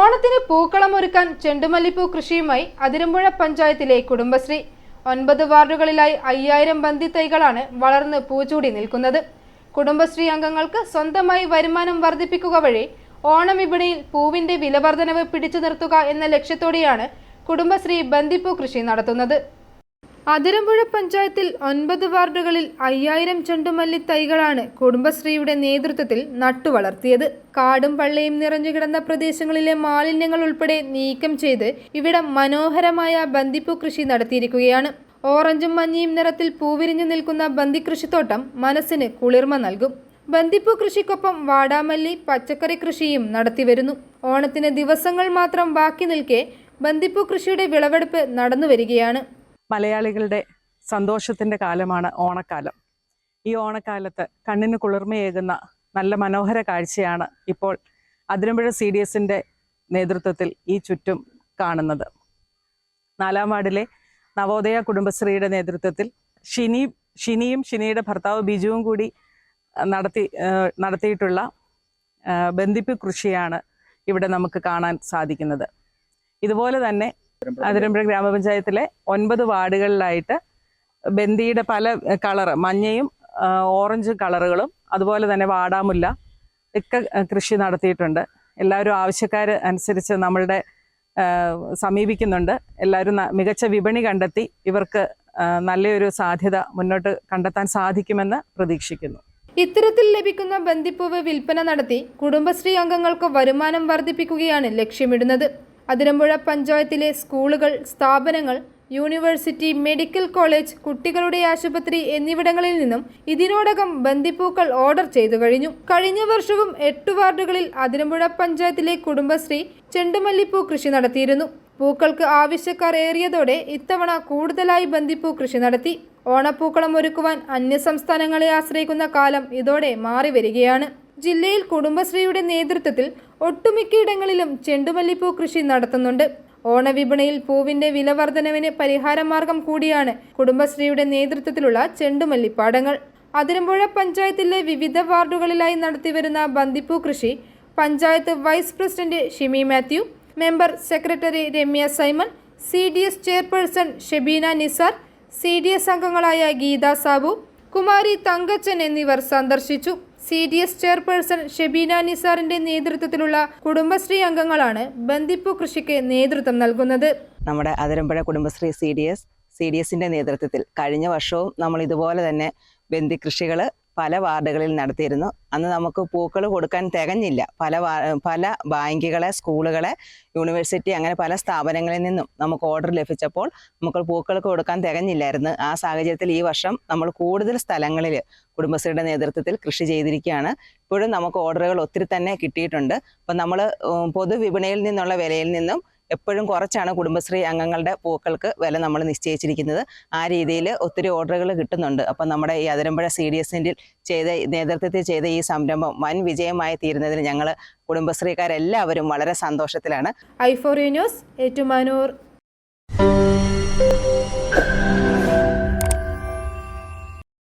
ഓണത്തിന് പൂക്കളം ഒരുക്കാൻ ചെണ്ടുമല്ലിപ്പൂ കൃഷിയുമായി അതിരമ്പുഴ പഞ്ചായത്തിലെ കുടുംബശ്രീ. ഒൻപത് വാർഡുകളിലായി അയ്യായിരം ബന്ധി തൈകളാണ് വളർന്ന് പൂച്ചൂടി നിൽക്കുന്നത്. കുടുംബശ്രീ അംഗങ്ങൾക്ക് സ്വന്തമായി വരുമാനം വർദ്ധിപ്പിക്കുക വഴി ഓണം വിപണിയിൽ പൂവിന്റെ വിലവർധനവ് പിടിച്ചു നിർത്തുക എന്ന ലക്ഷ്യത്തോടെയാണ് കുടുംബശ്രീ ബന്ദിപ്പൂ കൃഷി നടത്തുന്നത്. അതിരമ്പുഴ പഞ്ചായത്തിൽ ഒൻപത് വാർഡുകളിൽ അയ്യായിരം ചെണ്ടുമല്ലി തൈകളാണ് കുടുംബശ്രീയുടെ നേതൃത്വത്തിൽ നട്ടുവളർത്തിയത്. കാടും പള്ളയും നിറഞ്ഞുകിടന്ന പ്രദേശങ്ങളിലെ മാലിന്യങ്ങൾ ഉൾപ്പെടെ നീക്കം ചെയ്ത് ഇവിടെ മനോഹരമായ ബന്ദിപ്പൂ കൃഷി നടത്തിയിരിക്കുകയാണ്. ഓറഞ്ചും മഞ്ഞയും നിറത്തിൽ പൂവിരിഞ്ഞു നിൽക്കുന്ന ബന്ദിക്കൃഷിത്തോട്ടം മനസ്സിന് കുളിർമ നൽകും. ബന്ദിപ്പൂ കൃഷിക്കൊപ്പം വാടാമല്ലി പച്ചക്കറി കൃഷിയും നടത്തിവരുന്നു. ഓണത്തിന് ദിവസങ്ങൾ മാത്രം ബാക്കി നിൽക്കെ ബന്ദിപ്പൂ കൃഷിയുടെ വിളവെടുപ്പ് നടന്നു വരികയാണ് മലയാളികളുടെ സന്തോഷത്തിന്റെ കാലമാണ് ഓണക്കാലം. ഈ ഓണക്കാലത്ത് കണ്ണിന് കുളിർമയേകുന്ന നല്ല മനോഹര കാഴ്ചയാണ് ഇപ്പോൾ അതിരമ്പുഴ സി ഡി എസിന്റെ നേതൃത്വത്തിൽ ഈ ചുറ്റും കാണുന്നത്. നാലാം വാർഡിലെ നവോദയ കുടുംബശ്രീയുടെ നേതൃത്വത്തിൽ ഷിനി ഷിനിയും ഷിനിയുടെ ഭർത്താവ് ബിജുവും കൂടി നടത്തി നടത്തിയിട്ടുള്ള ബന്ധിപ്പ് കൃഷിയാണ് ഇവിടെ നമുക്ക് കാണാൻ സാധിക്കുന്നത്. ഇതുപോലെ തന്നെ അതിരമ്പുഴ ഗ്രാമപഞ്ചായത്തിലെ ഒൻപത് വാർഡുകളിലായിട്ട് ബന്ദിയുടെ പല കളറ് മഞ്ഞയും ഓറഞ്ച് കളറുകളും അതുപോലെ തന്നെ വാടാമുല്ല ഒക്കെ കൃഷി നടത്തിയിട്ടുണ്ട്. എല്ലാവരും ആവശ്യക്കാർ അനുസരിച്ച് നമ്മളുടെ സമീപിക്കുന്നുണ്ട്. എല്ലാവരും മികച്ച വിപണി കണ്ടെത്തി ഇവർക്ക് നല്ലൊരു സാധ്യത മുന്നോട്ട് കണ്ടെത്താൻ സാധിക്കുമെന്ന് പ്രതീക്ഷിക്കുന്നു. ഇത്തരത്തിൽ ലഭിക്കുന്ന ബന്ദിപ്പൂവ് വിൽപ്പന നടത്തി കുടുംബശ്രീ അംഗങ്ങൾക്ക് വരുമാനം വർദ്ധിപ്പിക്കുകയാണ് ലക്ഷ്യമിടുന്നത്. അതിരമ്പുഴ പഞ്ചായത്തിലെ സ്കൂളുകൾ സ്ഥാപനങ്ങൾ യൂണിവേഴ്സിറ്റി മെഡിക്കൽ കോളേജ് കുട്ടികളുടെ ആശുപത്രി എന്നിവിടങ്ങളിൽ നിന്നും ഇതിനോടകം ബന്ദിപ്പൂക്കൾ ഓർഡർ ചെയ്തു കഴിഞ്ഞു. കഴിഞ്ഞ വർഷവും എട്ട് വാർഡുകളിൽ അതിരമ്പുഴ പഞ്ചായത്തിലെ കുടുംബശ്രീ ചെണ്ടുമല്ലിപ്പൂ കൃഷി നടത്തിയിരുന്നു. പൂക്കൾക്ക് ആവശ്യക്കാർ ഏറിയതോടെ ഇത്തവണ കൂടുതലായി ബന്ദിപ്പൂ കൃഷി നടത്തി. ഓണപ്പൂക്കളം ഒരുക്കുവാൻ അന്യസംസ്ഥാനങ്ങളെ ആശ്രയിക്കുന്ന കാലം ഇതോടെ മാറി വരികയാണ് ജില്ലയിൽ കുടുംബശ്രീയുടെ നേതൃത്വത്തിൽ ഒട്ടുമിക്കയിടങ്ങളിലും ചെണ്ടുമല്ലിപ്പൂ കൃഷി നടത്തുന്നുണ്ട്. ഓണവിപണിയിൽ പൂവിന്റെ വില വർധനവിന് പരിഹാരമാർഗം കൂടിയാണ് കുടുംബശ്രീയുടെ നേതൃത്വത്തിലുള്ള ചെണ്ടുമല്ലിപ്പാടങ്ങൾ. അതിരമ്പുഴ പഞ്ചായത്തിലെ വിവിധ വാർഡുകളിലായി നടത്തിവരുന്ന ബന്ദിപ്പൂ കൃഷി panchayat vice president Shimi Mathew member secretary Ramya Simon C D S chairperson Shebina Nisar C D S അംഗങ്ങളായ ഗീതാ സാബു കുമാരി തങ്കച്ചൻ എന്നിവർ സന്ദർശിച്ചു. C D S chairperson Shebina നിസാറിന്റെ നേതൃത്വത്തിലുള്ള കുടുംബശ്രീ അംഗങ്ങളാണ് ബന്ദിപ്പൂ കൃഷിക്ക് നേതൃത്വം നൽകുന്നത്. നമ്മുടെ Athirampuzha Kudumbashree C D S C D എസിന്റെ നേതൃത്വത്തിൽ കഴിഞ്ഞ വർഷവും നമ്മൾ ഇതുപോലെ തന്നെ ബന്ദി കൃഷികൾ പല വാർഡുകളിൽ നടത്തിയിരുന്നു. അന്ന് നമുക്ക് പൂക്കൾ കൊടുക്കാൻ തികഞ്ഞില്ല. പല വാ പല ബാങ്കുകളെ സ്കൂളുകളെ യൂണിവേഴ്സിറ്റി അങ്ങനെ പല സ്ഥാപനങ്ങളിൽ നിന്നും നമുക്ക് ഓർഡർ ലഭിച്ചപ്പോൾ നമുക്ക് പൂക്കൾക്ക് കൊടുക്കാൻ തികഞ്ഞില്ലായിരുന്നു. ആ സാഹചര്യത്തിൽ ഈ വർഷം നമ്മൾ കൂടുതൽ സ്ഥലങ്ങളിൽ കുടുംബശ്രീയുടെ നേതൃത്വത്തിൽ കൃഷി ചെയ്തിരിക്കുകയാണ്. ഇപ്പോഴും നമുക്ക് ഓർഡറുകൾ ഒത്തിരി തന്നെ കിട്ടിയിട്ടുണ്ട്. അപ്പം നമ്മൾ പൊതുവിപണിയിൽ നിന്നുള്ള വിലയിൽ നിന്നും എപ്പോഴും കുറച്ചാണ് കുടുംബശ്രീ അംഗങ്ങളുടെ പൂക്കൾക്ക് വില നമ്മൾ നിശ്ചയിച്ചിരിക്കുന്നത്. ആ രീതിയിൽ ഒത്തിരി ഓർഡറുകൾ കിട്ടുന്നുണ്ട്. അപ്പം നമ്മുടെ ഈ അതിരമ്പുഴ സി ഡി എസിന്റെ ചെയ്ത നേതൃത്വത്തിൽ ചെയ്ത ഈ സംരംഭം വൻ വിജയമായി തീരുന്നതിന് ഞങ്ങൾ കുടുംബശ്രീക്കാരെല്ലാവരും വളരെ സന്തോഷത്തിലാണ്. ഐഫോറിയ ന്യൂസ് ഏറ്റുമാനൂർ.